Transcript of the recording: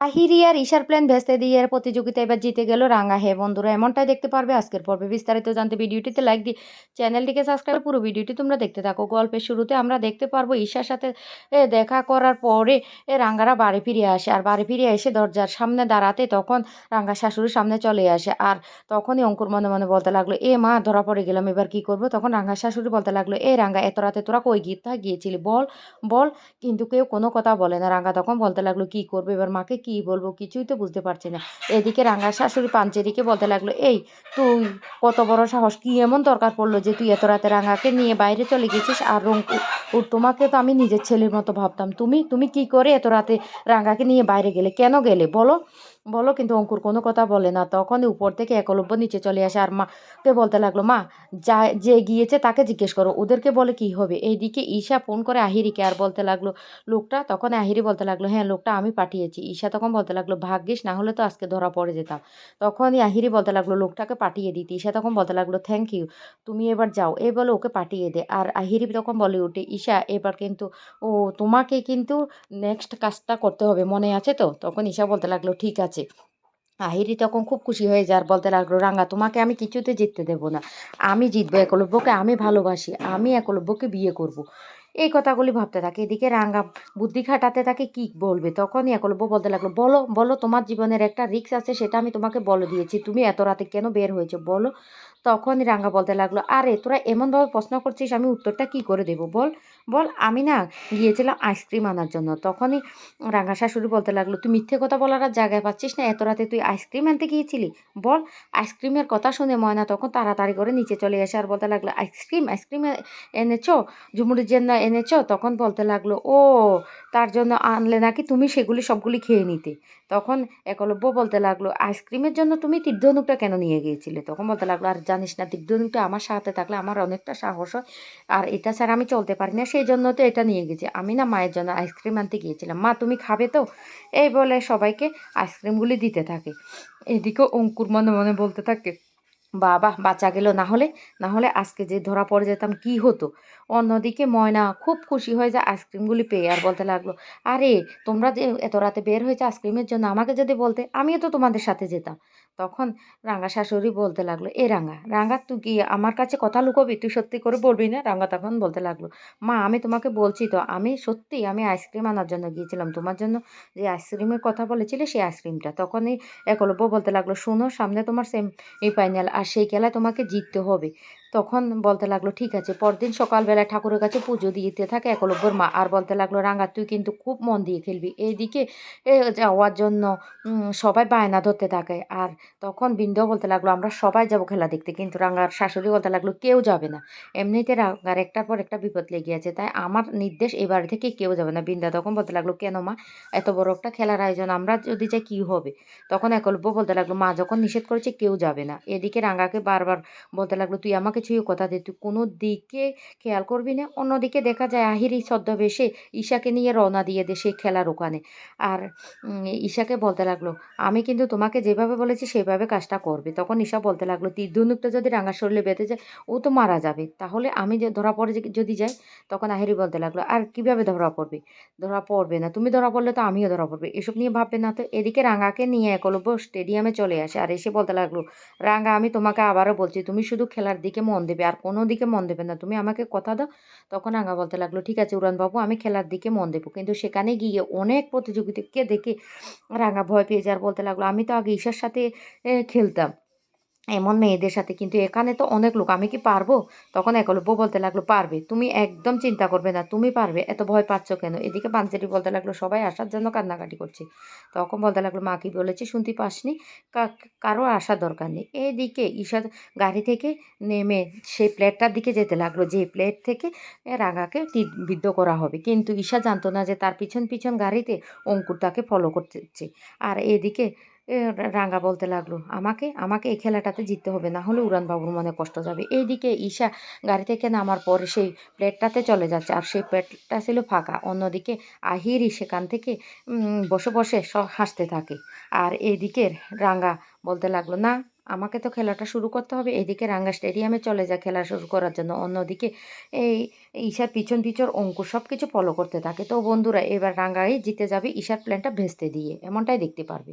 আহিরি আর ঈশার প্ল্যান ভেস্তে দিয়ে এর প্রতিযোগিতা এবার জিতে গেল রাঙা হে বন্ধুরা, এমনটাই দেখতে পারবে আজকের পর্বে। বিস্তারিত জানতে ভিডিওটিতে লাইক দিয়ে চ্যানেলটিকে সাবস্ক্রাইব পুরো ভিডিওটি তোমরা দেখতে থাকো। গল্পের শুরুতে আমরা দেখতে পারব ঈশার সাথে দেখা করার পরে, এ, রাঙ্গারা বাড়ি ফিরে আসে। আর বাড়ি ফিরে এসে দরজার সামনে দাঁড়াতে তখন রাঙ্গা শাশুড়ির সামনে চলে আসে। আর তখনই অঙ্কুর মনে মনে বলতে লাগল, এ, মা, ধরা পড়ে গেলাম, এবার কি করব? তখন রাঙ্গা শাশুড়ি বলতে লাগল, এ, রাঙ্গা, এত রাতে তোরা কই গিয়ে গিয়েছিলি? বল বল। কিন্তু কেউ কোনো কথা বলে না। রাঙ্গা তখন বলতে লাগল, কি করব? এবার মাকে কি বলব কিছুই তো বুঝতে পারছি না। এদিকে রাঙ্গার শাশুড়ি পাঞ্চেরিকে বলতে লাগল, এই, তুই কত বড় সাহস, কি এমন দরকার পড়ল যে তুই এত রাতে রাঙ্গাকে নিয়ে বাইরে চলে গেছিস? আর রঙ্কু তোমাকে তো আমি নিজের ছেলের মতো ভাবতাম। তুমি তুমি কি করে এত রাতে রাঙ্গাকে নিয়ে বাইরে গেলে? কেন গেলে? বলো। বলো কিন্তু অঙ্কুর, কোনো কথা বলে না। তখনই উপর থেকে একলব্য নিচে চলে আসে আর মাকে বলতে লাগল, মা, যা, যে গিয়েছে তাকে জিজ্ঞেস করো, ওদেরকে বলে কি হবে? এইদিকে ঈশা ফোন করে আহিরিকে আর বলতে লাগল, লোকটা, তখন আহিরি বলতে লাগল হ্যাঁ লোকটা আমি পাঠিয়েছি। ঈশা তখন বলতে লাগল, ভাগ্যিস, না হলে তো আজকে ধরা পড়ে যেতাম। তখনই আহিরি বলতে লাগল, লোকটাকে পাঠিয়ে দিতে। ঈশা তখন বলতে লাগল, থ্যাংক ইউ, তুমি এবার যাও। এই বলে ওকে পাঠিয়ে দে। আর আহিরি তখন বলে উঠে ঈশা, এবার কিন্তু, ও তোমাকে কিন্তু নেক্সট কাজটা করতে হবে, মনে আছে তো? তখন ঈশা বলতে লাগল, ঠিক আছে। আহিরি তখন খুব খুশি হয়ে যায় আর বলতে লাগল, রাঙ্গা, তোমাকে আমি কিছুতে জিততে দেবো না। আমি জিতবো একলব্যকে, আমি ভালোবাসি, আমি একলব্যকে বিয়ে করব। এই কথাগুলি ভাবতে থাকে। এদিকে রাঙ্গা বুদ্ধি খাটাতে থাকে, কি বলবে? তখনই একলব্য বলতে লাগল, বলো বলো, তোমার জীবনের একটা রিক্স আছে, সেটা আমি তোমাকে বলে দিয়েছি। তুমি এত রাতে কেন বের হয়েছো? বলো। তখনই রাঙ্গা বলতে লাগল, আরে, তোরা এমনভাবে প্রশ্ন করছিস, আমি উত্তরটা কি করে দেবো? বল। বল, আমি না গিয়েছিলাম আইসক্রিম আনার জন্য। তখনই রাঙ্গা শাশুড়ি বলতে লাগল, তুই মিথ্যে কথা বলার আর জায়গায় পাচ্ছিস না, এত রাতে তুই আইসক্রিম আনতে গিয়েছিলি? বল, আইসক্রিমের কথা শুনে ময়না তখন তাড়াতাড়ি করে নিচে চলে এসে আর বলতে লাগল, আইসক্রিম আইসক্রিম এনেছো? ঝুমুরির জন্য এনেছো? তখন বলতে লাগল, ও, তার জন্য আনলে নাকি তুমি সেগুলি সবগুলি খেয়ে নিতে। তখন একলব্য বলতে লাগল, আইসক্রিমের জন্য তুমি তীর্ধনুকটা কেন নিয়ে গিয়েছিলে? তখন বলতে লাগল, আর জানিস না তীর্ধনুকটা আমার সাথে থাকলে আমার অনেকটা সাহস হয়, আর এটা ছাড়া আমি চলতে পারি না সেই জন্য তো এটা নিয়ে গেছি। আমি না মায়ের জন্য আইসক্রিম আনতে গিয়েছিলাম। মা, তুমি খাবে তো? এই বলে সবাইকে আইসক্রিমগুলি দিতে থাকে। এদিকে অঙ্কুর মনে মনে বলতে থাকে বাবা, বাঁচা গেল না হলে না হলে আজকে যে ধরা পড়ে যেতাম, কি হতো? অন্যদিকে ময়না খুব খুশি হয়ে যায় আইসক্রিমগুলি পেয়ে আর বলতে লাগল, আরে, তোমরা যে এত রাতে বের হয়েছে আইসক্রিমের জন্য আমাকে যদি বলতে, আমিও তো তোমাদের সাথে যেতাম। তখন রাঙ্গা শাশুড়ি বলতে লাগল, এ রাঙ্গা রাঙ্গা তুই কি আমার কাছে কথা লুকোবি? তুই সত্যি করে বলবি না? রাঙ্গা তখন বলতে লাগল, মা, আমি তোমাকে বলছি তো, আমি সত্যি, আমি আইসক্রিম আনার জন্য গিয়েছিলাম। তোমার জন্য যে আইসক্রিমের কথা বলেছিলে, সেই আইসক্রিমটা। তখনই একলব্য বলতে লাগল, শুনো, সামনে তোমার সেম ফাইনাল আর সেই খেলা তোমাকে জিততে হবে। তখন বলতে লাগল, ঠিক আছে, পরদিন সকালবেলা ঠাকুরের কাছে পুজো দিতে থাকে একলব্যর মা। আর বলতে লাগল, রাঙা, তুই কিন্তু খুব মন দিয়ে খেলবি। এইদিকে যাওয়ার জন্য সবাই বায়না ধরতে থাকে। আর তখন বিন্দাও বলতে লাগল, আমরা সবাই যাব খেলা দেখতে। কিন্তু রাঙ্গার শাশুড়ি বলতে লাগল, কেউ যাবে না। এমনিতে রাঙ্গার একটার পর একটা বিপদ লেগে আছে। তাই আমার নির্দেশ এই বাড়ি থেকে কেউ যাবে না। বিন্দা তখন বলতে লাগল, কেন মা? এত বড় একটা খেলার আয়োজন, আমরা যদি যাই কী হবে? তখন একলব্য বলতে লাগল, মা যখন নিষেধ করেছে, কেউ যাবে না। এদিকে রাঙ্গাকে বারবার বলতে লাগল, তুই আমাকে ছুঁয়ে কথা দে, তুই কোনো দিকে খেয়াল করবি না। অন্যদিকে দেখা যায় আহিরি ছদ্মবেশে ঈশাকে নিয়ে রওনা দিয়ে দে সেই খেলার ওখানে। আর ঈশাকে বলতে লাগল, আমি কিন্তু তোমাকে যেভাবে বলেছি সেভাবে কাজটা করবে। তখন ঈশা বলতে লাগল তীর ধনুকটা যদি রাঙা শরীরে বেঁধে যায়, ও তো মারা যাবে। তাহলে আমি ধরা পড়ে যদি যাই? তখন আহিরি বলতে লাগল, আর কীভাবে ধরা পড়বে? ধরা পড়বে না। তুমি ধরা পড়লে তো আমিও ধরা পড়বে। এসব নিয়ে ভাববে না তো? এদিকে রাঙাকে নিয়ে একলব্য স্টেডিয়ামে চলে আসে। আর এসে বলতে লাগল, রাঙা, আমি তোমাকে আবারও বলছি, তুমি শুধু খেলার দিকে মন দেবে। আর কোনো দিকে মন দেবে না। তুমি আমাকে কথা দাও, তখন রাঙা বলতে লাগল, ঠিক আছে উড়ানবাবু, আমি খেলার দিকে মন দেবো। কিন্তু সেখানে গিয়ে অনেক প্রতিযোগিতাকে দেখে রাঙা ভয় পেয়ে যার বলতে লাগল, আমি তো আগে ঈশার সাথে খেলতাম। এমন মেয়েদের সাথে কিন্তু এখানে তো অনেক লোক, আমি কি পারব? তখন একলব্য বলতে লাগল, পারবে, তুমি একদম চিন্তা করবে না, তুমি পারবে, এত ভয় পাচ্ছ কেন? এদিকে পাঞ্চেরি বলতে লাগল, সবাই আসার জন্য কান্নাকাটি করছে। তখন বলতে লাগল, মা কি বলেছে শুনতে পাসনি? কারও আসার দরকার নেই। এদিকে ঈশা গাড়ি থেকে নেমে সেই প্লেটটার দিকে যেতে লাগল, যে প্লেট থেকে তীর বিদ্ধ করা হবে। কিন্তু ঈশা জানতো না যে তার পিছন পিছন গাড়িতে অঙ্কুর তাকে ফলো করতেছে আর এদিকে রাঙ্গা বলতে লাগল, "আমাকে, আমাকে এই খেলাটাতে জিততে হবে। না হলে উড়ানবাবুর মনে কষ্ট যাবে।" এইদিকে ঈশা গাড়ি থেকে নামার পরে সেই প্লেটটাতে চলে যাচ্ছে। আর সেই প্লেটটা ছিল ফাঁকা। অন্যদিকে আহিরি সেখান থেকে বসে, বসে স হাসতে থাকে। আর এদিকে রাঙ্গা বলতে লাগল, "না, আমাকে তো খেলাটা শুরু করতে হবে।" এদিকে রাঙ্গা স্টেডিয়ামে চলে যায় খেলা শুরু করার জন্য। অন্যদিকে এই ঈশার পিছন, পিছন অঙ্কুর সবকিছু ফলো করতে থাকে। তো বন্ধুরা এবার রাঙ্গাই জিতে যাবে ঈশার প্ল্যানটা ভেস্তে দিয়ে। এমনটাই দেখতে পারবে।